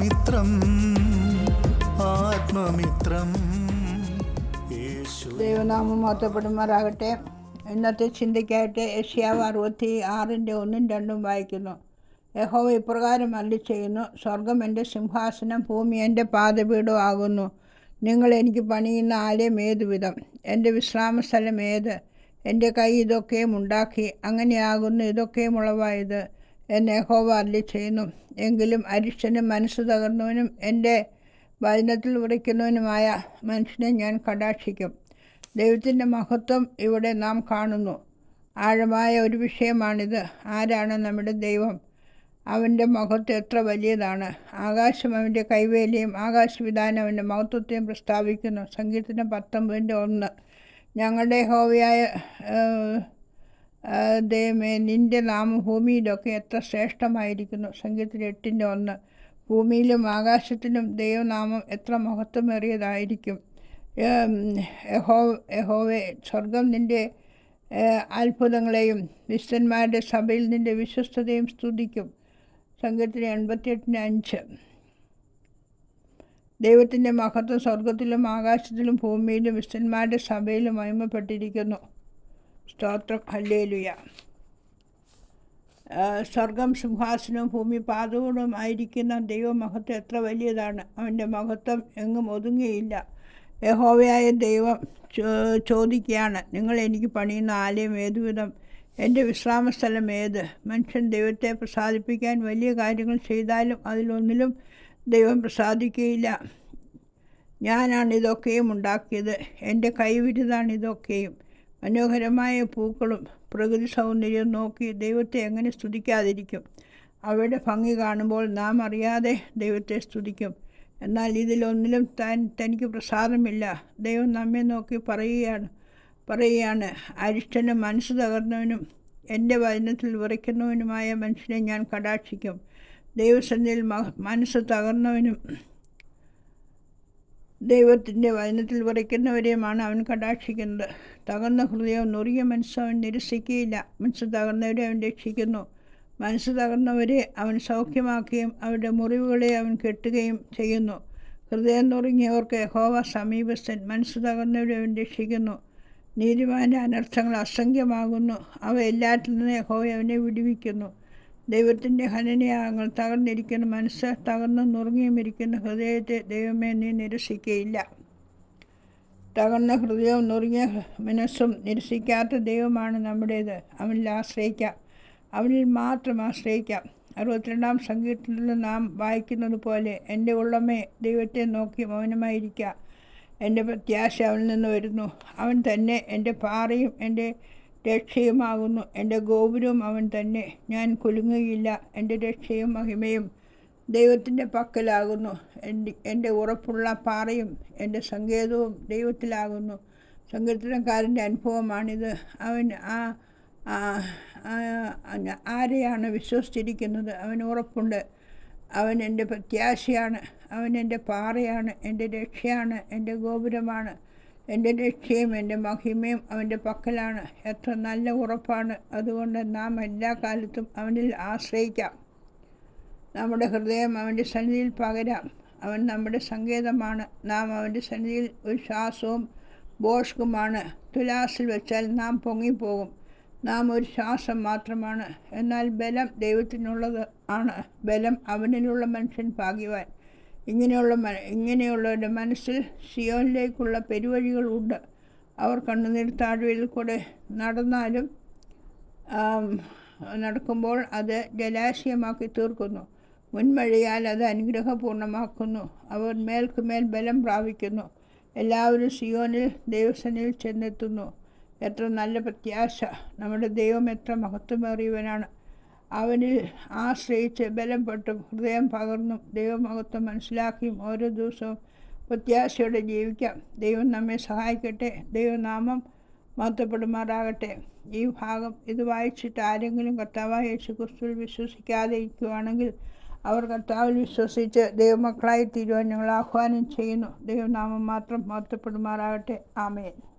ആത്മമിത്രം ആത്മമിത്രം. ദൈവനാമം മഹത്വപ്പെടുമാറാകട്ടെ ഇന്നത്തെ ചിന്തയ്ക്കായിട്ട് ഏഷ്യാവ് അറുപത്തി ആറിന്റെ ഒന്നും രണ്ടും വായിക്കുന്നു. യഹോവ ഇപ്രകാരം അല്ലി ചെയ്യുന്നു സ്വർഗം എന്റെ സിംഹാസനം ഭൂമി എന്റെ പാദപീഠം ആകുന്നു. നിങ്ങൾ എനിക്ക് പണിയുന്ന ആലയം ഏതു വിധം? എന്റെ വിശ്രാമസ്ഥലം ഏത്? എന്റെ കൈ ഇതൊക്കെയും ഉണ്ടാക്കി അങ്ങനെയാകുന്നു ഇതൊക്കെയും ഉളവായത് എന്ന് യഹോവ അല്ലി ചെയ്യുന്നു എങ്കിലും അരിഷ്ടനും മനസ്സ് തകർന്നവനും എന്റെ വചനത്തിൽ ഉറയ്ക്കുന്നവനുമായ മനുഷ്യനെ ഞാൻ കടാക്ഷിക്കും. ദൈവത്തിന്റെ മഹത്വം ഇവിടെ നാം കാണുന്നു. ആഴമായ ഒരു വിഷയമാണിത്. ആരാണ് നമ്മുടെ ദൈവം? അവന്റെ മഹത്വം എത്ര വലിയതാണ്? ആകാശം അവന്റെ കൈവേലിയും ആകാശവിധാനം അവന്റെ മഹത്വത്തെയും പ്രസ്താവിക്കുന്നു. സംഗീതത്തിന്റെ പത്തൊമ്പതിന്റെ ഒന്ന്. ഞങ്ങളുടെ ഹോവിയായ ദൈവമേ നിന്റെ നാമം ഭൂമിയിലൊക്കെ എത്ര ശ്രേഷ്ഠമായിരിക്കുന്നു. സംഗീതത്തിൽ എട്ടിന്റെ ഒന്ന്. ഭൂമിയിലും ആകാശത്തിലും ദൈവനാമം എത്ര മഹത്വമേറിയതായിരിക്കും. യഹോ യഹോവേ സ്വർഗം നിന്റെ അത്ഭുതങ്ങളെയും വിശുദ്ധന്മാരുടെ സഭയിൽ നിന്റെ വിശ്വസ്തതയും സ്തുതിക്കും. സംഘത്തിന് എൺപത്തിയെട്ടിന് അഞ്ച്. ദൈവത്തിന്റെ മഹത്വം സ്വർഗത്തിലും ആകാശത്തിലും ഭൂമിയിലും വിശുദ്ധന്മാരുടെ സഭയിലും മഹിമപ്പെട്ടിരിക്കുന്നു സ്തോത്രം. ഹല്ലേലുയ. സ്വർഗം സിംഹാസനവും ഭൂമി പാതകവും ആയിരിക്കുന്ന ദൈവമഹത്വം എത്ര വലിയതാണ്. അവന്റെ മഹത്വം എങ്ങും ഒതുങ്ങിയില്ല. യഹോവയായ ദൈവം ചോദിക്കുകയാണ് നിങ്ങൾ എനിക്ക് പണിയുന്ന ആലയം ഏതുവിധം? എന്റെ വിശ്രാമസ്ഥലം ഏത്? മനുഷ്യൻ ദൈവത്തെ പ്രസാദിപ്പിക്കാൻ വലിയ കാര്യങ്ങൾ ചെയ്താലും അതിലൊന്നിലും ദൈവം പ്രസാദിക്കുകയില്ല. ഞാനാണ് ഇതൊക്കെയും ഉണ്ടാക്കിയത്. എന്റെ കൈവിരുതാണ് ഇതൊക്കെയും. മനോഹരമായ പൂക്കളും പ്രകൃതി സൗന്ദര്യവും നോക്കി ദൈവത്തെ എങ്ങനെ സ്തുതിക്കാതിരിക്കും? അവയുടെ ഭംഗി കാണുമ്പോൾ നാം അറിയാതെ ദൈവത്തെ സ്തുതിക്കും. എന്നാൽ ഇതിലൊന്നിലും താൻ തനിക്ക് പ്രസാദമില്ല. ദൈവം നമ്മെ നോക്കി പറയുകയാണ് പറയുകയാണ് അരിഷ്ടനും മനസ്സ് തകർന്നവനും എന്റെ വചനത്തിൽ വിറയ്ക്കുന്നവനുമായ മനുഷ്യനെ ഞാൻ കടാക്ഷിക്കും. ദൈവസന്നിധിയിൽ മ- മനസ്സ് തകർന്നവനും ദൈവത്തിന്റെ വചനത്തിൽ വിറയ്ക്കുന്നവരെയുമാണ് അവൻ കടാക്ഷിക്കുന്നത്. തകർന്ന ഹൃദയവും നുറിയ മനസ്സ് അവൻ നിരസിക്കുകയില്ല. മനസ്സ് തകർന്നവരെ അവൻ രക്ഷിക്കുന്നു. മനസ്സ് തകർന്നവരെ അവൻ സൗഖ്യമാക്കുകയും അവരുടെ മുറിവുകളെ അവൻ കെട്ടുകയും ചെയ്യുന്നു. ഹൃദയം നുറുങ്ങിയവർക്ക് യഹോവ സമീപസ്ഥൻ. മനസ്സ് തകർന്നവരെ അവൻ രക്ഷിക്കുന്നു. നീതിമാന്റെ അനർത്ഥങ്ങൾ അസംഖ്യമാകുന്നു. അവ എല്ലാറ്റിൽ നിന്ന് യഹോവ അവനെ വിടുവിക്കുന്നു. ദൈവത്തിന്റെ ഹനനയാഗങ്ങൾ തകർന്നിരിക്കുന്ന മനസ്സ് തകർന്ന് നുറുങ്ങിയുമിരിക്കുന്ന ഹൃദയത്തെ ദൈവമേ നീ നിരസിക്കയില്ല. തകർന്ന ഹൃദയവും നുറുങ്ങിയ മനസ്സും നിരസിക്കാത്ത ദൈവമാണ് നമ്മുടേത്. അവനിൽ ആശ്രയിക്കാം. അവനിൽ മാത്രം ആശ്രയിക്കാം. അറുപത്തിരണ്ടാം സങ്കീർത്തനത്തിൽ നാം വായിക്കുന്നത് പോലെ എന്റെ ഉള്ളമേ ദൈവത്തെ നോക്കി മൗനമായിരിക്കുക എന്റെ പ്രത്യാശ അവനിൽ നിന്ന് വരുന്നു. അവൻ തന്നെ എന്റെ പാറയും എന്റെ രക്ഷയുമാകുന്നു. എന്റെ ഗോപുരവും അവൻ തന്നെ. ഞാൻ കുലുങ്ങുകയില്ല. എന്റെ രക്ഷയും മഹിമയും ദൈവത്തിന്റെ പക്കലാകുന്നു. എന്റെ എന്റെ ഉറപ്പുള്ള പാറയും എന്റെ സങ്കേതവും ദൈവത്തിലാകുന്നു. സങ്കീർത്തനക്കാരന്റെ അനുഭവമാണിത്. അവൻ ആ ആരെയാണ് വിശ്വസിച്ചിരിക്കുന്നത്? അവൻ ഉറപ്പുണ്ട്. അവൻ എന്റെ പ്രത്യാശയാണ്. അവൻ എന്റെ പാറയാണ്. എന്റെ രക്ഷയാണ്. എന്റെ ഗോപുരമാണ്. എന്റെ രക്ഷയും എന്റെ മഹിമയും അവന്റെ പക്കലാണ്. എത്ര നല്ല ഉറപ്പാണ്. അതുകൊണ്ട് നാം എല്ലാ കാലത്തും അവനിൽ ആശ്രയിക്കാം. നമ്മുടെ ഹൃദയം അവന്റെ സന്നിധിയിൽ പകരാം. അവൻ നമ്മുടെ സങ്കേതമാണ്. നാം അവന്റെ സന്നിധിയിൽ ഒരു ശ്വാസവും ബോഷ്കുമാണ്. തുലാസിൽ വെച്ചാൽ നാം പൊങ്ങിപ്പോകും. നാം ഒരു ശ്വാസം മാത്രമാണ്. എന്നാൽ ബലം ദൈവത്തിനുള്ളത് ആണ്. ബലം അവനിലുള്ള മനുഷ്യൻ ഭാഗ്യവാൻ. ഇങ്ങനെയുള്ള മ ഇങ്ങനെയുള്ളവരുടെ മനസ്സിൽ സിയോനിലേക്കുള്ള പെരുവഴികളുണ്ട് അവർ കണ്ണുനീർ താഴ്വയിൽ കൂടെ നടന്നാലും നടക്കുമ്പോൾ അത് ജലാശയമാക്കി തീർക്കുന്നു. മുൻമഴയാൽ അത് അനുഗ്രഹപൂർണമാക്കുന്നു അവർ മേൽക്കുമേൽ ബലം പ്രാപിക്കുന്നു. എല്ലാവരും സിയോനിൽ ദൈവസനിൽ ചെന്നെത്തുന്നു. എത്ര നല്ല പ്രത്യാശ. നമ്മുടെ ദൈവം എത്ര മഹത്വമേറിയവനാണ്. അവനിൽ ആശ്രയിച്ച് ബലംപെട്ടും ഹൃദയം പകർന്നും ദൈവമഹത്വം മനസ്സിലാക്കിയും ഓരോ ദിവസവും പ്രത്യാശയോടെ ജീവിക്കാം. ദൈവം നമ്മെ സഹായിക്കട്ടെ. ദൈവനാമം മഹത്വപ്പെടുമാറാകട്ടെ. ഈ ഭാഗം ഇത് വായിച്ചിട്ട് ആരെങ്കിലും കർത്താവായ യേശു ക്രിസ്തുവിൽ വിശ്വസിക്കാതെ ഇരിക്കുവാണെങ്കിൽ അവർ കർത്താവിൽ വിശ്വസിച്ച് ദൈവമക്കളായി തീരുവാൻ ഞങ്ങൾ ആഹ്വാനം ചെയ്യുന്നു. ദൈവനാമം മാത്രം മഹത്വപ്പെടുമാറാകട്ടെ. ആമേൻ.